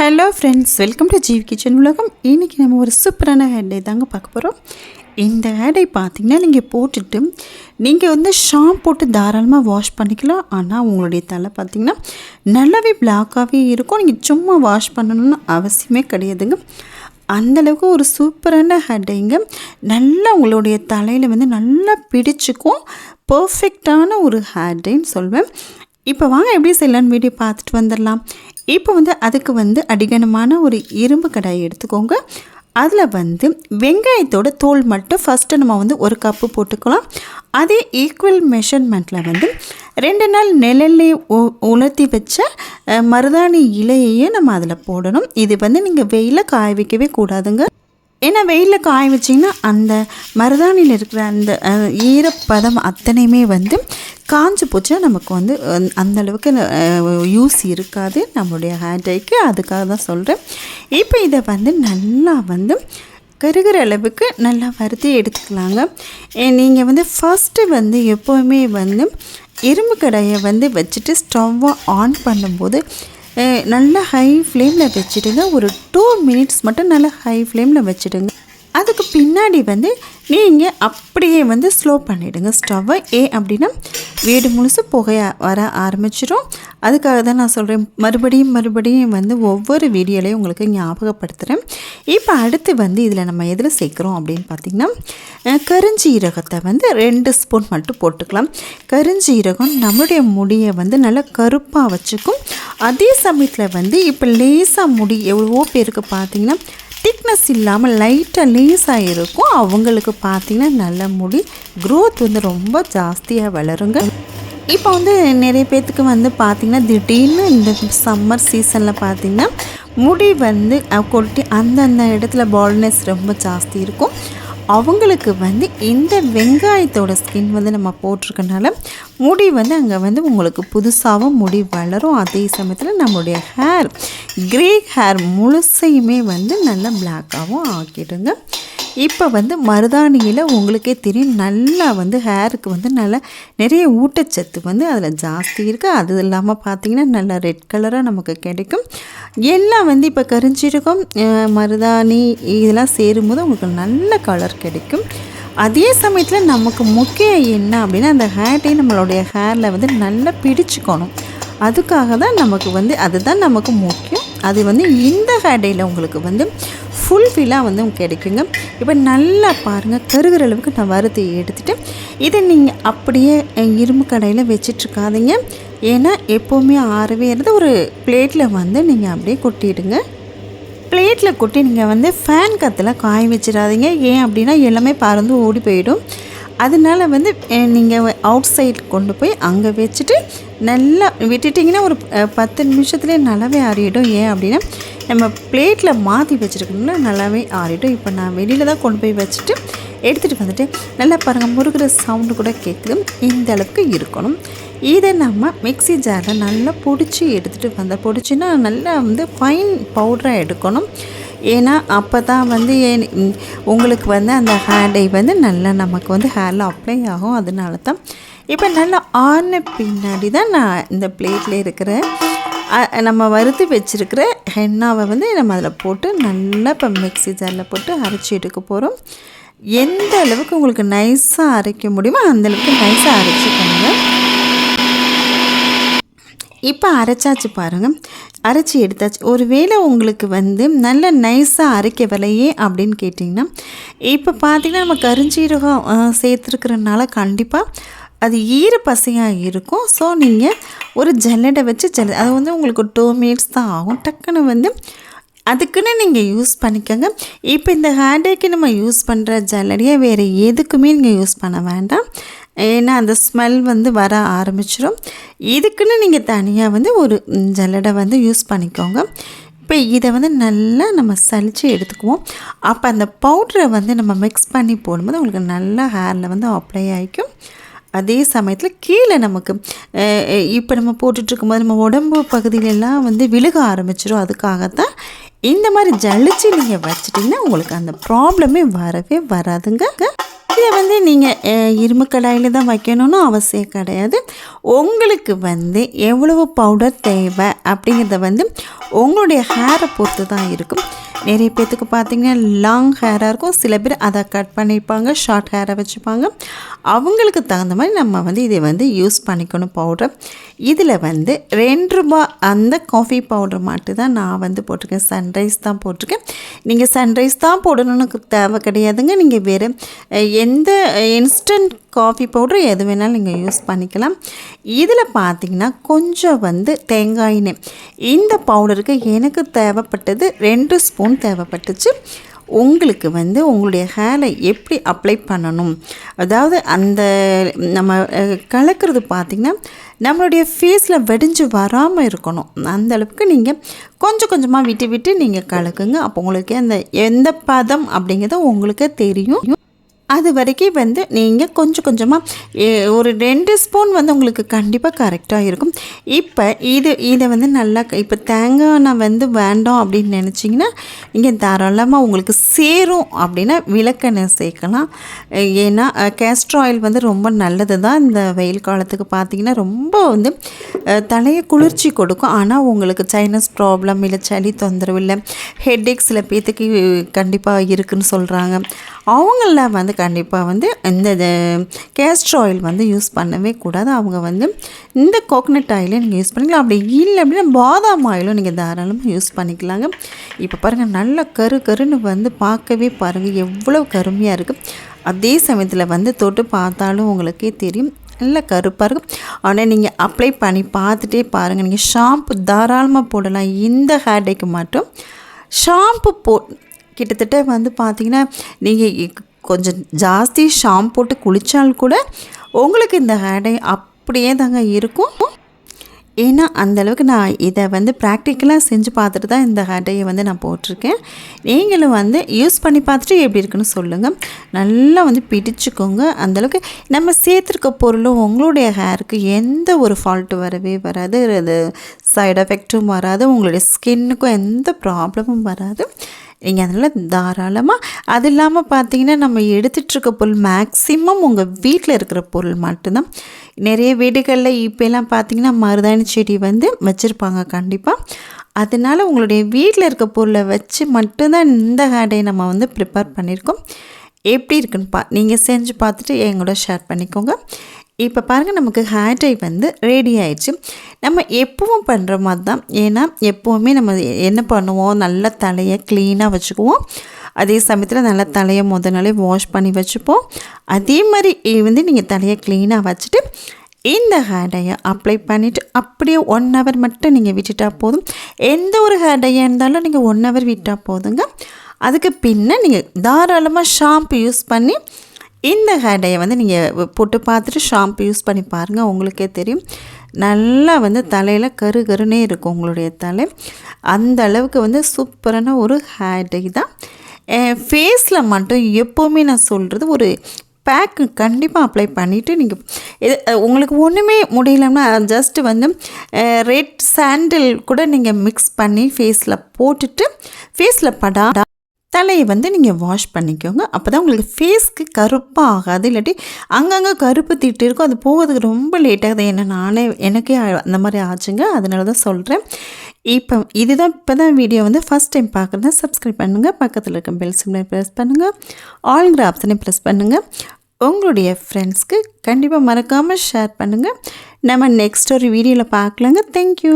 Hello friends welcome to Jeev kitchen உலகம். இன்றைக்கி நம்ம ஒரு சூப்பரான ஹேட் டே தாங்க பார்க்க போகிறோம் இந்த ஹேடை பார்த்திங்கன்னா நீங்கள் போட்டுட்டு நீங்கள் வந்து ஷாம்பு போட்டு தாராளமாக வாஷ் பண்ணிக்கலாம். ஆனால் உங்களுடைய தலை பார்த்திங்கன்னா நல்லாவே பிளாக்காகவே இருக்கும். நீங்கள் சும்மா வாஷ் பண்ணணும்னு அவசியமே கிடையாதுங்க. அந்தளவுக்கு ஒரு சூப்பரான ஹேட்டைங்க நல்லா உங்களுடைய தலையில் வந்து நல்லா பிடிச்சிக்கும். பர்ஃபெக்டான ஒரு ஹேர்டைன்னு சொல்வேன். இப்போ வாங்க எப்படி செய்யலான்னு வீடியோ பார்த்துட்டு வந்துடலாம். இப்போ வந்து அதுக்கு வந்து அடிகனமான ஒரு இரும்பு கடாயை எடுத்துக்கோங்க. அதில் வந்து வெங்காயத்தோட தோல் மட்டும் ஃபஸ்ட்டு நம்ம வந்து ஒரு கப்பு போட்டுக்கலாம். அதே ஈக்குவல் மெஷர்மெண்ட்டில் வந்து ரெண்டு நாள் நிழல்லே உலர்த்தி வச்ச மருதாணி இலையையும் நம்ம அதில் போடணும். இது வந்து நீங்கள் வெயிலில் காய வைக்கவே கூடாதுங்க. ஏன்னா வெயிலில் காய வச்சிங்கன்னா அந்த மருதாணியில் இருக்கிற அந்த ஈரப்பதம் அத்தனையுமே வந்து காஞ்சு போச்சுன்னா நமக்கு வந்து அந்தளவுக்கு யூஸ் இருக்காது நம்மளுடைய ஹேர் டைக்கு அதுக்காக தான் சொல்கிறேன் இப்போ இதை வந்து நல்லா வந்து கருகிற அளவுக்கு நல்லா வறுத்து எடுத்துக்கலாங்க. நீங்கள் வந்து ஃபஸ்ட்டு வந்து எப்போவுமே வந்து இரும்பு கடாயை வந்து வச்சுட்டு ஸ்டவ்வை ஆன் பண்ணும்போது நல்லா ஹை ஃப்ளேமில் வச்சுடுங்க ஒரு டூ மினிட்ஸ் மட்டும் நல்லா ஹை ஃப்ளேமில் வச்சுடுங்க. அதுக்கு பின்னாடி வந்து நீங்கள் அப்படியே வந்து ஸ்லோ பண்ணிவிடுங்க ஸ்டவ்வை ஏன் அப்படின்னா வீடு முழுசு புகைய வர ஆரம்பிச்சிடும் அதுக்காக தான் நான் சொல்கிறேன் மறுபடியும் மறுபடியும் வந்து ஒவ்வொரு வீடியோலையும் உங்களுக்கு ஞாபகப்படுத்துகிறேன் இப்போ அடுத்து வந்து இதில் நம்ம எதில் சேர்க்குறோம் அப்படின்னு பார்த்திங்கன்னா கருஞ்சீரகத்தை வந்து ரெண்டு ஸ்பூன் மட்டும் போட்டுக்கலாம். கருஞ்சீரகம் நம்மளுடைய முடியை வந்து நல்லா கருப்பாக வச்சுக்கும். அதே சமயத்தில் வந்து இப்போ லேசாக முடி எவ்வளவோ பேருக்கு பார்த்திங்கன்னா திக்னஸ் இல்லாமல் லைட்டாக லேஸாக இருக்கும் அவங்களுக்கு பார்த்திங்கன்னா நல்ல முடி. க்ரோத் வந்து ரொம்ப ஜாஸ்தியாக வளருங்க. இப்போ வந்து நிறைய பேர்த்துக்கு வந்து பார்த்திங்கன்னா திடீர்னு இந்த சம்மர் சீசனில் பார்த்திங்கன்னா முடி வந்து கொட்டி அந்தந்த இடத்துல பால்னஸ் ரொம்ப ஜாஸ்தி இருக்கும். அவங்களுக்கு வந்து இந்த வெங்காயத்தோட ஸ்கின் வந்து நம்ம போட்டிருக்கனால முடி வந்து அங்கே வந்து உங்களுக்கு புதுசாகவும் முடி வளரும். அதே சமயத்தில் நம்மளுடைய ஹேர் கிரே ஹேர் முழுசையுமே வந்து நல்லா பிளாக்காகவும் ஆக்கிடுங்க. இப்போ வந்து மருதாணியில் உங்களுக்கே தெரியும் நல்லா வந்து ஹேருக்கு வந்து நல்லா நிறைய ஊட்டச்சத்து வந்து அதில் ஜாஸ்தி இருக்குது அது இல்லாமல் பார்த்தீங்கன்னா நல்லா ரெட் கலராக நமக்கு கிடைக்கும். எல்லாம் வந்து இப்போ கரிஞ்சிருக்கும் மருதாணி இதெல்லாம் சேரும்போது உங்களுக்கு நல்ல கலர் கிடைக்கும். அதே சமயத்தில் நமக்கு முக்கியம் என்ன அப்படின்னா அந்த ஹேர்டே நம்மளுடைய ஹேரில் வந்து நல்லா பிடிச்சுக்கணும். அதுக்காக தான் நமக்கு வந்து அதுதான் நமக்கு முக்கியம். அது வந்து இந்த ஹேர்டேயில் உங்களுக்கு வந்து ஃபுல்ஃபில்லாக வந்து உங்களுக்கு கிடைக்குங்க. இப்போ நல்லா பாருங்கள் கருகிற அளவுக்கு நான் வறுத்து எடுத்துகிட்டு இதை நீங்கள் அப்படியே இரும்பு கடையில் வச்சிட்ருக்காதீங்க. ஏன்னா எப்போவுமே ஆறவே இருந்து ஒரு பிளேட்டில் வந்து நீங்கள் அப்படியே கொட்டிடுங்க. பிளேட்டில் கொட்டி நீங்கள் வந்து ஃபேன் கத்தில் காய வச்சிடாதீங்க. ஏன் அப்படின்னா எல்லாமே பறந்து ஓடி போயிடும். அதனால வந்து நீங்கள் அவுட் சைடு கொண்டு போய் அங்கே வச்சுட்டு நல்லா விட்டுட்டிங்கன்னா ஒரு பத்து நிமிஷத்துலேயே நல்லாவே அறியிடும் ஏன் அப்படின்னா நம்ம பிளேட்டில் மாற்றி வச்சுருக்கணும்னா நல்லாவே ஆறிடும். இப்போ நான் வெளியில் தான் கொண்டு போய் வச்சுட்டு எடுத்துகிட்டு வந்துட்டு நல்லா பாருங்கள் முருகிற சவுண்டு கூட கேட்குது இந்த அளவுக்கு இருக்கணும். இதை நம்ம மிக்ஸி ஜாரில் நல்லா பொடிச்சு எடுத்துகிட்டு வந்த பொடிச்சுன்னா நல்லா வந்து ஃபைன் பவுடராக எடுக்கணும். ஏன்னா அப்போ தான் வந்து உங்களுக்கு வந்து அந்த ஹேர் டை வந்து நல்லா நமக்கு வந்து ஹேரில் அப்ளை ஆகும். அதனால தான் இப்போ நல்லா ஆன பின்னாடி தான் நான் இந்த பிளேட்டில் இருக்கிற நம்ம வறுத்து வச்சுருக்கிற ஹென்னாவை வந்து நம்ம அதில் போட்டு நல்லா இப்போ மிக்ஸி ஜாரில் போட்டு அரைச்சி எடுக்க போகிறோம் எந்த அளவுக்கு உங்களுக்கு நைஸாக அரைக்க முடியுமோ அந்தளவுக்கு நைஸாக அரைச்சிக்கோங்க. இப்போ அரைச்சாச்சு பாருங்கள் அரைச்சி எடுத்தாச்சு. ஒருவேளை உங்களுக்கு வந்து நல்ல நைஸாக அரைக்க விலையே அப்படின்னு கேட்டிங்கன்னா இப்போ பார்த்திங்கன்னா நம்ம கருஞ்சீரகம் அஹ், கண்டிப்பாக அது ஈர பசையாக இருக்கும். ஸோ நீங்கள் ஒரு ஜல்லடை வச்சு ஜல்ல அது வந்து உங்களுக்கு டூ மினிட்ஸ் தான் ஆகும். டக்குன்னு வந்து அதுக்குன்னு நீங்கள் யூஸ் பண்ணிக்கோங்க. இப்போ இந்த ஹேண்டேக்கு நம்ம யூஸ் பண்ணுற ஜல்லடியை வேறு எதுக்குமே நீங்கள் யூஸ் பண்ண வேண்டாம். ஏன்னா அந்த ஸ்மெல் வந்து வர ஆரம்பிச்சிடும் இதுக்குன்னு நீங்கள் தனியாக வந்து ஒரு ஜல்லடை வந்து யூஸ் பண்ணிக்கோங்க. இப்போ இதை வந்து நல்லா நம்ம சலித்து எடுத்துக்குவோம். அப்போ அந்த பவுட்ரை வந்து நம்ம மிக்ஸ் பண்ணி போடும்போது உங்களுக்கு நல்லா ஹேரில் வந்து அப்ளை ஆகிக்கும் அதே சமயத்தில் கீழே நமக்கு இப்போ நம்ம போட்டுட்ருக்கும்போது நம்ம உடம்பு பகுதியிலெல்லாம் வந்து விழுக ஆரம்பிச்சிடும் அதுக்காகத்தான் இந்த மாதிரி ஜலிச்சு நீங்கள் வச்சிட்டிங்கன்னா உங்களுக்கு அந்த ப்ராப்ளமே வரவே வராதுங்க. இதை வந்து நீங்கள் இரும்பு கடாயில் தான் வைக்கணும்னு அவசியம் கிடையாது. உங்களுக்கு வந்து எவ்வளவு பவுடர் தேவை அப்படிங்கிறத வந்து உங்களுடைய ஹேரை பொறுத்து தான் இருக்கும். நிறைய பேர்த்துக்கு பார்த்தீங்கன்னா லாங் ஹேராக இருக்கும். சில பேர் அதை கட் பண்ணியிருப்பாங்க ஷார்ட் ஹேரை வச்சுப்பாங்க. அவங்களுக்கு தகுந்த மாதிரி நம்ம வந்து இதை வந்து யூஸ் பண்ணிக்கணும் பவுடர் இதில் வந்து ரெண்டு ரூபா அந்த காஃபி பவுடர் மட்டும் தான் நான் வந்து போட்டிருக்கேன். சன்ரைஸ் தான் போட்டிருக்கேன். நீங்கள் சன்ரைஸ் தான் போடணும்னு தேவை கிடையாதுங்க. நீங்கள் வேறு எந்த இன்ஸ்டன்ட் காஃபி பவுடர் எது வேணாலும் நீங்கள் யூஸ் பண்ணிக்கலாம். இதில் பார்த்திங்கன்னா கொஞ்சம் வந்து தேங்காய் எண்ணெய். இந்த பவுடருக்கு எனக்கு தேவைப்பட்டது ரெண்டு ஸ்பூன் தேவைப்பட்டுச்சு. உங்களுக்கு வந்து உங்களுடைய ஹேரை எப்படி அப்ளை பண்ணணும்? அதாவது அந்த நம்ம கலக்கிறது பார்த்திங்கன்னா நம்மளுடைய ஃபேஸில் வெடிஞ்சு வராமல் இருக்கணும். அந்த அளவுக்கு நீங்கள் கொஞ்சம் கொஞ்சமாக விட்டு விட்டு நீங்கள் கலக்குங்க. அப்போ உங்களுக்கு அந்த எந்த பதம் அப்படிங்கிறது உங்களுக்கே தெரியும். அது வரைக்கும் வந்து நீங்கள் கொஞ்சம் கொஞ்சமாக ஒரு ரெண்டு ஸ்பூன் வந்து உங்களுக்கு கண்டிப்பாக கரெக்டாக இருக்கும். இப்போ இது இதை வந்து நல்லா இப்போ தேங்காய் நான் வந்து வேண்டாம் அப்படின்னு நினச்சிங்கன்னா நீங்கள் தாராளமாக உங்களுக்கு சேரும் அப்படின்னா விளக்கெண்ணெய் சேர்க்கலாம். ஏன்னா கேஸ்ட்ரு ஆயில் வந்து ரொம்ப நல்லது தான் இந்த வெயில் காலத்துக்கு பார்த்திங்கன்னா ரொம்ப வந்து தலையை குளிர்ச்சி கொடுக்கும். ஆனால் உங்களுக்கு சைனஸ் ப்ராப்ளம் இல்லை சளி தொந்தரவு இல்லை ஹெட்ஏக் சில பேர்த்துக்கு கண்டிப்பாக இருக்குதுன்னு சொல்கிறாங்க அவங்களாம் வந்து கண்டிப்பாக வந்து இந்த கேஸ்ட்ரு ஆயில் வந்து யூஸ் பண்ணவே கூடாது. அவங்க வந்து இந்த கோகனட் ஆயிலே நீங்கள் யூஸ் பண்ணிக்கலாம். அப்படி இல்லை அப்படின்னா பாதாம் ஆயிலும் நீங்கள் தாராளமாக யூஸ் பண்ணிக்கலாங்க. இப்போ பாருங்கள் நல்ல கரு கருன்னு வந்து பார்க்கவே பாருங்கள் எவ்வளோ கருமையாக இருக்குது அதே சமயத்தில் வந்து தொட்டு பார்த்தாலும் உங்களுக்கே தெரியும். நல்ல கருப்பாக இருக்கும் ஆனால் நீங்கள் அப்ளை பண்ணி பார்த்துட்டே பாருங்கள் நீங்கள் ஷாம்பு தாராளமாக போடலாம். இந்த ஹேர்டேக்கு மட்டும் ஷாம்பு போ கிட்டத்தட்ட வந்து பார்த்திங்கன்னா நீங்கள் கொஞ்சம் ஜாஸ்தி ஷாம்பு போட்டு குளித்தால் கூட உங்களுக்கு இந்த ஹேடை அப்படியே தாங்க இருக்கும். ஏன்னா அந்தளவுக்கு நான் இதை வந்து ப்ராக்டிக்கலாக செஞ்சு பார்த்துட்டு தான் இந்த ஹேடையை வந்து நான் போட்டிருக்கேன். நீங்களும் வந்து யூஸ் பண்ணி பார்த்துட்டு எப்படி இருக்குன்னு சொல்லுங்கள் நல்லா வந்து பிடிச்சிக்கோங்க. அந்தளவுக்கு நம்ம சேர்த்துருக்க பொருளும் உங்களுடைய ஹேருக்கு எந்த ஒரு ஃபால்ட்டு வரவே வராது. அது சைடு எஃபெக்ட்டும் வராது. உங்களுடைய ஸ்கின்னுக்கும் எந்த ப்ராப்ளமும் வராது. நீங்கள் அதனால் தாராளமாக அது இல்லாமல் பார்த்தீங்கன்னா நம்ம எடுத்துகிட்ருக்க பொருள் மேக்ஸிமம் உங்கள் வீட்டில் இருக்கிற பொருள் மட்டும்தான். நிறைய வீடுகளில் இப்போலாம் பார்த்தீங்கன்னா மருதாணி செடி வந்து வச்சுருப்பாங்க கண்டிப்பாக அதனால் உங்களுடைய வீட்டில் இருக்க பொருளை வச்சு மட்டும்தான் இந்த ஹேடை நம்ம வந்து ப்ரிப்பேர் பண்ணியிருக்கோம். எப்படி இருக்குன்னு பா நீங்கள் செஞ்சு பார்த்துட்டு எங்களோட ஷேர் பண்ணிக்கோங்க. இப்போ பாருங்கள் நமக்கு ஹேர் டை வந்து ரெடி ஆயிடுச்சு. நம்ம எப்பவும் பண்ணுற மாதிரி தான். ஏன்னா எப்போவுமே நம்ம என்ன பண்ணுவோம்? நல்ல தலையை க்ளீனாக வச்சுக்குவோம். அதே சமயத்தில் நல்லா தலையை முத நாளே வாஷ் பண்ணி வச்சுப்போம். அதே மாதிரி வந்து நீங்கள் தலையை க்ளீனாக வச்சுட்டு இந்த ஹேர் டையை அப்ளை பண்ணிவிட்டு அப்படியே ஒன் ஹவர் மட்டும் நீங்கள் விட்டுட்டா போதும். எந்த ஒரு ஹேர் டையாக இருந்தாலும் நீங்கள் ஒன் ஹவர் விட்டால் போதுங்க. அதுக்கு பின்ன நீங்கள் தாராளமாக ஷாம்பு யூஸ் பண்ணி இந்த ஹேடையை வந்து நீங்கள் போட்டு பார்த்துட்டு ஷாம்பு யூஸ் பண்ணி பாருங்கள் உங்களுக்கே தெரியும். நல்லா வந்து தலையில் கரு கருனே இருக்கும் உங்களுடைய தலை. அந்த அளவுக்கு வந்து சூப்பரான ஒரு ஹேடை தான். ஃபேஸில் மட்டும் எப்போவுமே நான் சொல்கிறது ஒரு பேக்கு கண்டிப்பாக அப்ளை பண்ணிவிட்டு நீங்கள் இது உங்களுக்கு ஒன்றுமே முடியலன்னா ஜஸ்ட்டு வந்து ரெட் சாண்டில் கூட நீங்கள் மிக்ஸ் பண்ணி ஃபேஸில் போட்டுட்டு ஃபேஸில் படா தலையை வந்து நீங்கள் வாஷ் பண்ணிக்கோங்க. அப்போ தான் உங்களுக்கு ஃபேஸ்க்கு கருப்பாக ஆகாது. இல்லாட்டி அங்கங்கே கருப்பு திட்டு இருக்கும். அது போகிறதுக்கு ரொம்ப லேட் ஆகுது. என்ன நானே எனக்கே அந்த மாதிரி ஆச்சுங்க. அதனால தான் சொல்கிறேன் இப்போ இதுதான் இப்போ தான் வீடியோ வந்து ஃபஸ்ட் டைம் பார்க்குறதா சப்ஸ்கிரைப் பண்ணுங்கள் பக்கத்தில் இருக்க பெல் சிம்னை ப்ரெஸ் பண்ணுங்கள் ஆல்ங்கிற ஆப்ஷனை ப்ரெஸ் பண்ணுங்கள் உங்களுடைய ஃப்ரெண்ட்ஸ்க்கு கண்டிப்பாக மறக்காமல் ஷேர் பண்ணுங்கள் நம்ம நெக்ஸ்ட் ஒரு வீடியோவில் பார்க்கலாங்க தேங்க்யூ